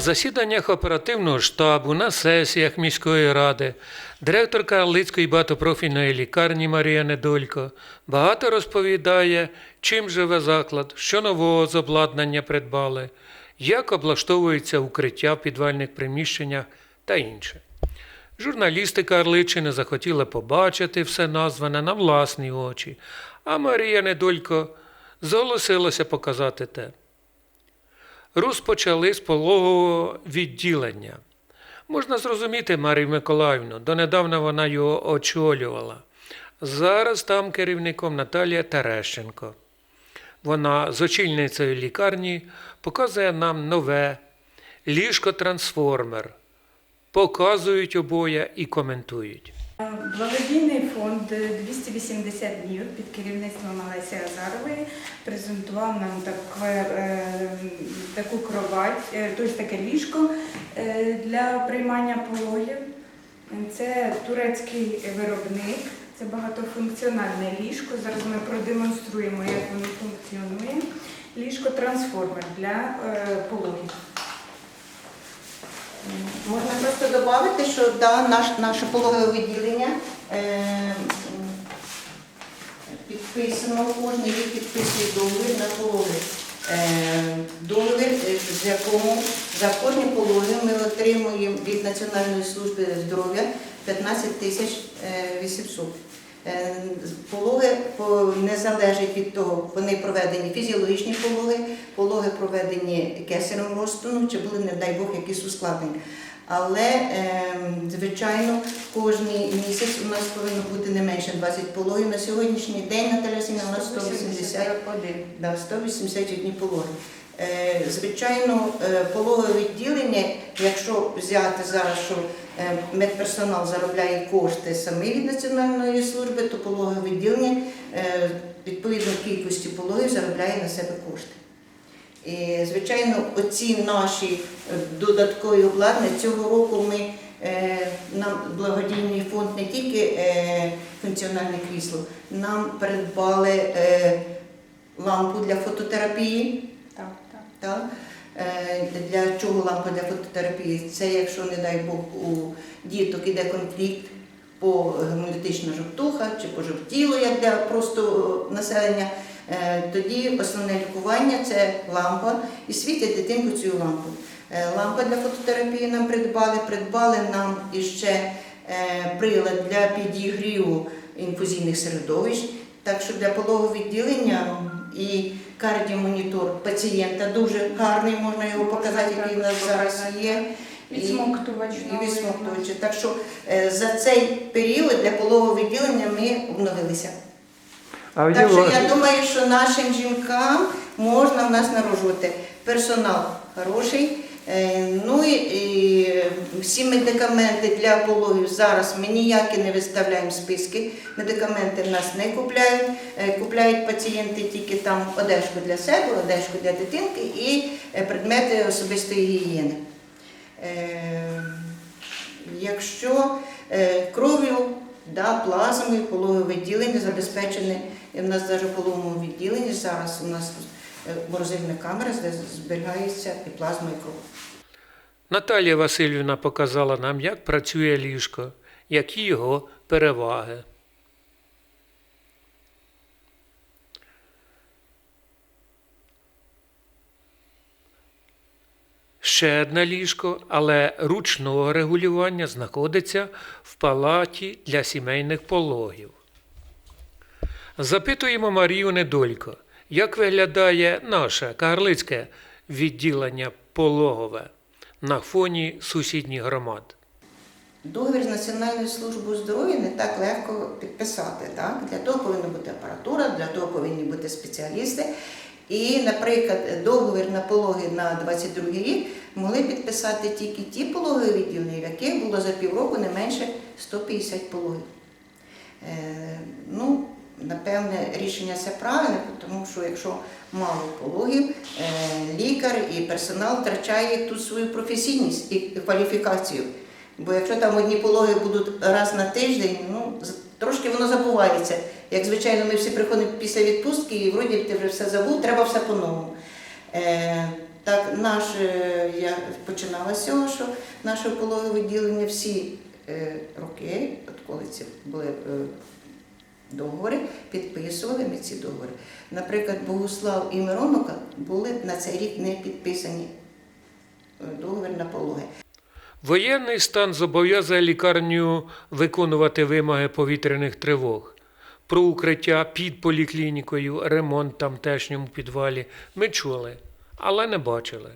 засіданнях оперативного штабу, на сесіях міської ради, директорка Карлицької багатопрофільної лікарні Марія Недолько багато розповідає, чим живе заклад, що нового з обладнання придбали, як облаштовується укриття в підвальних приміщеннях та інше. Журналісти Карличини захотіли побачити все назване на власні очі, а Марія Недолько зголосилася показати те. Розпочали з пологового відділення. Можна зрозуміти Марію Миколаївну, донедавна вона його очолювала. Зараз там керівником Наталія Терещенко. Вона з очільницею лікарні показує нам нове ліжко-трансформер. Показують обоє і коментують. Благодійний фонд 280 днів під керівництвом Олесі Азарової презентував нам таке, е, таку кровать, е, тобто таке ліжко е, для приймання пологів. Це турецький виробник, це багатофункціональне ліжко. Зараз ми продемонструємо, як воно функціонує. Ліжко-трансформер для е, пологів. Можна просто додати, що да, наш, наше пологове відділення е, підписано, кожен рік підписує договір на пологи. Е, договір, е, з якому за кожні пологи ми отримуємо від Національної служби здоров'я 15 тисяч е, 800. Е, Пологи по- не залежать від того, вони проведені фізіологічні пологи, пологи проведені кесарем розтину, чи були, не дай Бог, якісь ускладнення. Але, ем, звичайно, кожен місяць у нас повинно бути не менше 20 пологів. На сьогоднішній день Наталя Сіна у нас 180 181. Да, 181 пологи. Е, Звичайно, е, пологове відділення, якщо взяти зараз, що е, медперсонал заробляє кошти самі від Національної служби, то пологове відділення відповідно кількості пологів заробляє на себе кошти. І, звичайно, оці наші е, додаткові обладнання цього року ми е, нам благодійний фонд не тільки е, функціональне крісло, нам придбали лампу для фототерапії. Так, так. Так? Для чого лампа для фототерапії? Це якщо, не дай Бог, у діток іде конфлікт по гемолітична жовтуха чи пожовтіло, як для просто населення. Е, Тоді основне лікування це лампа і світять дитинку цю лампу. Е, Лампа для фототерапії нам придбали, придбали нам іще е, прилад для підігріву інфузійних середовищ. Так що для пологового відділення і кардіомонітор пацієнта дуже гарний, можна його показати, який у нас зараз є. І- Відсмоктувач І відсмоктувач. Так що за цей період для пологового відділення ми обновилися. А Так що я думаю, що нашим жінкам можна в нас народжувати. Персонал хороший. е, Ну і, всі медикаменти для пологів зараз ми ніякі не виставляємо списки. Медикаменти в нас не купляють. Е, Купляють пацієнти тільки там одежку для себе, одежку для дитинки і е, предмети особистої гігієни. Якщо кров'ю, да, плазми, пологове відділення забезпечене, У нас навіть в пологовому відділенні зараз у нас е, морозильна камера, де зберігається і плазма, і кров. Наталія Васильівна показала нам, як працює ліжко, які його переваги. Ще одне ліжко, але ручного регулювання знаходиться в палаті для сімейних пологів. Запитуємо Марію Недолько, як виглядає наше кагарлицьке відділення пологове на фоні сусідніх громад. Договір з Національною службою здоров'я не так легко підписати. Так? Для того повинна бути апаратура, для того повинні бути спеціалісти. І, наприклад, договір на пологи на 22 рік могли підписати тільки ті пологові відділення, в яких було за півроку не менше 150 пологів. Е, ну, напевне, рішення це правильне, тому що якщо мало пологів, е, лікар і персонал втрачає тут свою професійність і кваліфікацію. Бо якщо там одні пологи будуть раз на тиждень, ну трошки воно забувається. Як звичайно, ми всі приходимо після відпустки і вроді ти вже все забув, треба все по-новому. Е, Так, наш, е, я починала з цього, що наше пологове відділення всі е, роки, коли ці були е, договори, підписували ми ці договори. Наприклад, Богуслав і Мироновка були на цей рік не підписані е, договір на пологи. Воєнний стан зобов'язує лікарню виконувати вимоги повітряних тривог. Про укриття під поліклінікою, ремонт тамтешньому підвалі ми чули, але не бачили.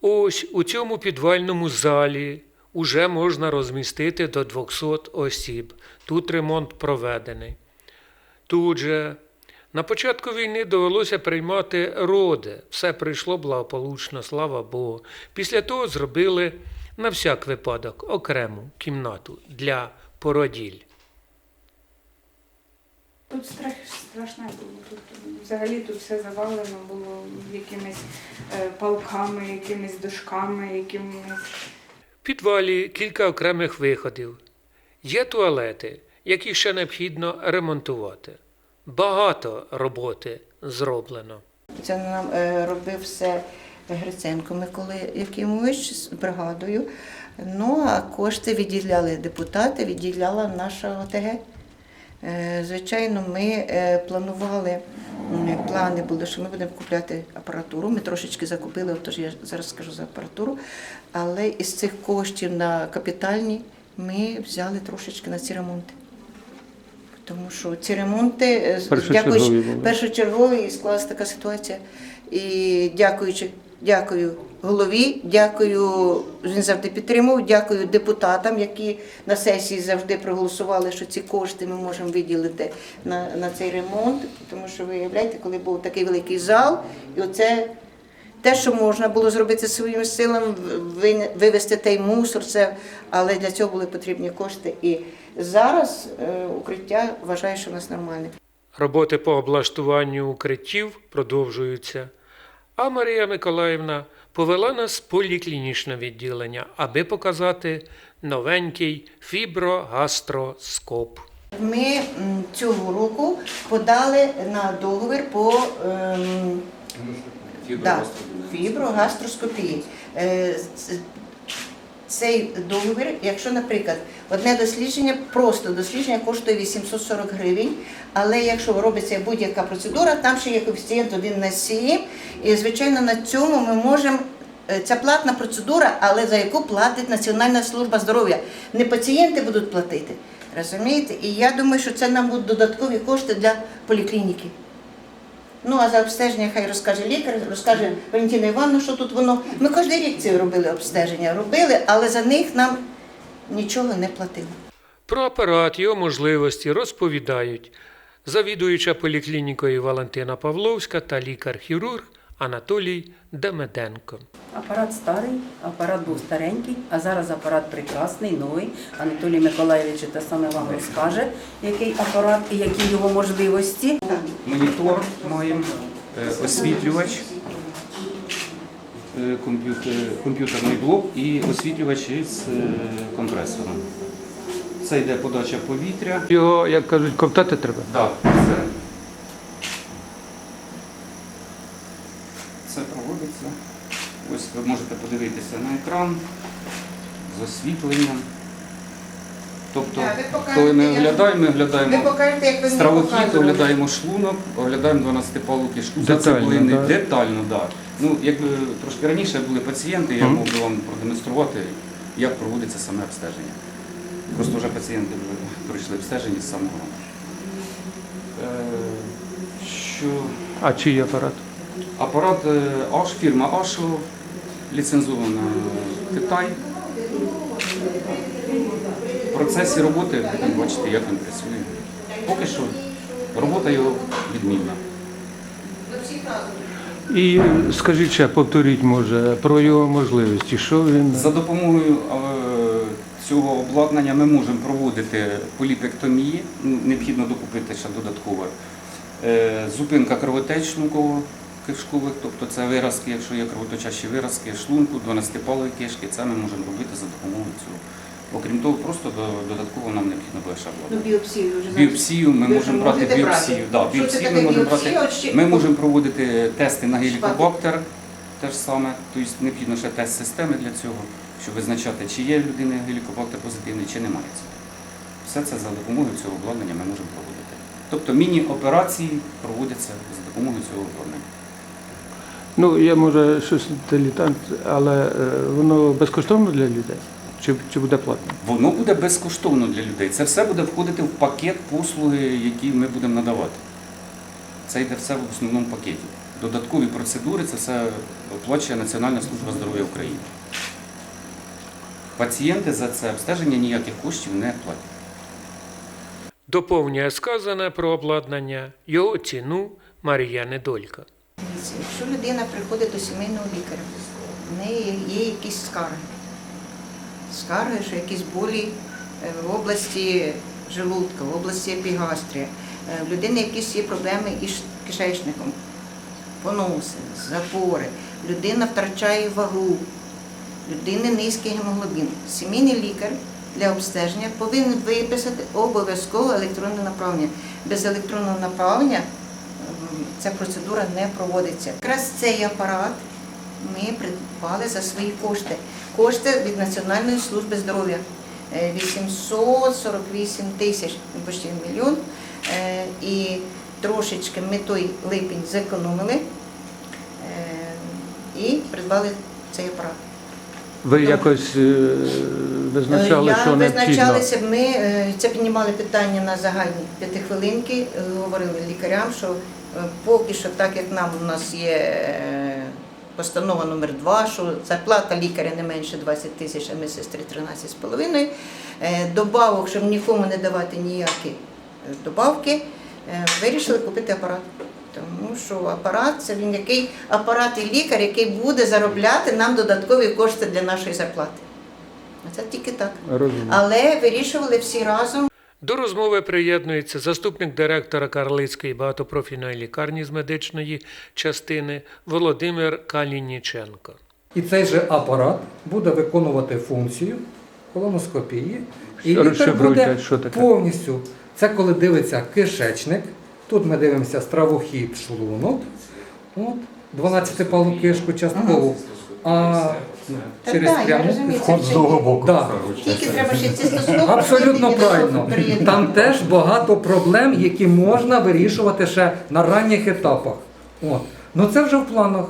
Ось у цьому підвальному залі уже можна розмістити до 200 осіб. Тут ремонт проведений. Тут же на початку війни довелося приймати роди. Все прийшло благополучно, слава Богу. Після того зробили на всяк випадок окрему кімнату для породіль. Тут страх, страшне було. Тут взагалі тут все завалено було якимись е, палками, якимись дошками, якимись. В підвалі кілька окремих виходів. Є туалети, які ще необхідно ремонтувати. Багато роботи зроблено. Це нам е, робив все Гриценко Микола Якимович з бригадою. Ну а кошти відділяли депутати, відділяла наша ОТГ. Е, Звичайно, ми е, планували, плани були, що ми будемо купляти апаратуру. Ми трошечки закупили, тож я зараз скажу за апаратуру. Але із цих коштів на капітальні ми взяли трошечки на ці ремонти. Тому що ці ремонти, е, дякуючи- першочергові, і склалася така ситуація. І дякуючи, дякую голові, дякую, він завжди підтримував, дякую депутатам, які на сесії завжди проголосували, що ці кошти ми можемо виділити на, на цей ремонт. Тому що ви уявляєте, коли був такий великий зал, і оце те, що можна було зробити своїми силами, ви- вивезти той мусор, це, але для цього були потрібні кошти. І зараз е, укриття вважаю, що в нас нормальне. Роботи по облаштуванню укриттів продовжуються. А Марія Миколаївна повела нас в поліклінічне відділення, аби показати новенький фіброгастроскоп. Ми цього року подали на договір по ем, да, фіброгастроскопії. Цей договір, якщо, наприклад, одне дослідження, просто дослідження коштує 840 гривень, але якщо робиться будь-яка процедура, там ще є коефіцієнт 1 на 7, і звичайно на цьому ми можемо. е, Це платна процедура, але за яку платить Національна служба здоров'я. Не пацієнти будуть платити, розумієте? І я думаю, що це нам будуть додаткові кошти для поліклініки. Ну, а за обстеження хай розкаже лікар, розкаже Валентина Івановна, що тут воно. Ми кожен рік ці робили обстеження, робили, але за них нам нічого не платили. Про апарат, його можливості розповідають завідуюча поліклінікою Валентина Павловська та лікар-хірург Анатолій Демеденко. Апарат старий, апарат був старенький, а зараз апарат прекрасний, новий. Анатолій Миколаєвич те саме вам розкаже, який апарат і які його можливості. Монітор маємо, е, освітлювач, е, комп'ютер- комп'ютерний блок і освітлювач із е, компресором. Це йде подача повітря. Його, як кажуть, ковтати треба. Так, це, це проводиться. Ось ви можете подивитися на екран з освітленням. Тобто, покажете, коли ми оглядаємо, ми оглядаємо покажете, Стравохід, оглядаємо шлунок, оглядаємо 12-палки Детально, цеглини. да? Детально, так. Да. Ну, якби трошки раніше були пацієнти, я Мгм. мог би вам продемонструвати, як проводиться саме обстеження. Просто вже пацієнти вже пройшли обстеження з самого. Е, Що А чий апарат? апарат е, Аш, фірма Ашо, ліцензована Китай. В процесі роботи бачити, як він працює. Поки що робота його відмінна. І скажіть ще, повторіть, може, про його можливості. Що він За допомогою е, цього обладнання ми можемо проводити поліпектомії, необхідно докупити ще додатково. Е, Зупинка кровотеч шлунково-кишкових, тобто це виразки, якщо є кровоточащі виразки шлунку, 12-палої кишки, це ми можемо робити за допомогою цього. Окрім того, просто додатково нам необхідно буде Ну, біопсію вже Біопсію ми можемо брати біопсію. Да, біопсію ми можемо брати. Ми можемо проводити тести на гелікобактер, те ж саме, тобто необхідно ще тест системи для цього, щоб визначати, чи є в людини гелікобактер позитивний, чи немає цього. Все це за допомогою цього обладнання ми можемо проводити. Тобто міні-операції проводяться за допомогою цього обладнання. Ну, я може щось дилетант, але е, воно безкоштовно для людей? Чи, чи буде платно? Воно буде безкоштовно для людей. Це все буде входити в пакет послуги, які ми будемо надавати. Це йде все в основному пакеті. Додаткові процедури це все оплачує Національна служба здоров'я України. Пацієнти за це обстеження ніяких коштів не платять. Доповнює сказане про обладнання, його ціну Марія Недолька. Якщо людина приходить до сімейного лікаря, в неї є якісь скарги. Скарги, що якісь болі е, в області желудка, в області епігастрія. Е, В людини якісь є проблеми із кишечником, поноси, запори. Людина втрачає вагу, людини низький гемоглобін. Сімейний лікар для обстеження повинен виписати обов'язково електронне направлення. Без електронного направлення ця процедура не проводиться. Якраз цей апарат ми придбали за свої кошти. Кошти від Національної служби здоров'я. Е, 848 тисяч, ну, почти мільйон. Е, І трошечки ми той липень зекономили е, і придбали цей апарат. Ви якось е, визначали, Я що необхідно? визначалися, ми е, це піднімали питання на загальні п'ятихвилинки, е, говорили лікарям, що е, поки що, так як нам у нас є е, постанова номер 2 що зарплата лікаря не менше 20 тисяч, а медсестри 13,5, е, добавок, щоб нікому не давати ніякі е, добавки, е, вирішили купити апарат. Тому що апарат це він який апарат і лікар, який буде заробляти нам додаткові кошти для нашої зарплати. Це тільки так. Розумію. Але вирішували всі разом. До розмови приєднується заступник директора Карлицької багатопрофільної лікарні з медичної частини Володимир Калініченко. І цей же апарат буде виконувати функцію колоноскопії. І Що лікар буде що таке? повністю. Це коли дивиться кишечник. Тут ми дивимося стравохід шлунок. От, 12 кишку частково. А Через да, я пряму розумію, це вход з другого боку. Да. Тільки треба ще цистоскоп. Абсолютно правильно. Там теж багато проблем, які можна вирішувати ще на ранніх етапах. От. Ну це вже в планах.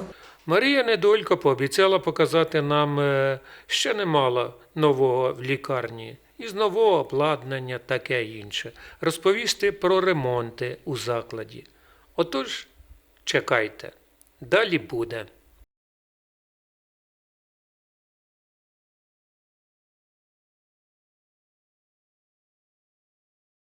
Марія Недолько пообіцяла показати нам е, ще немало нового в лікарні, із нового обладнання таке інше, розповісти про ремонти у закладі. Отож, чекайте, далі буде.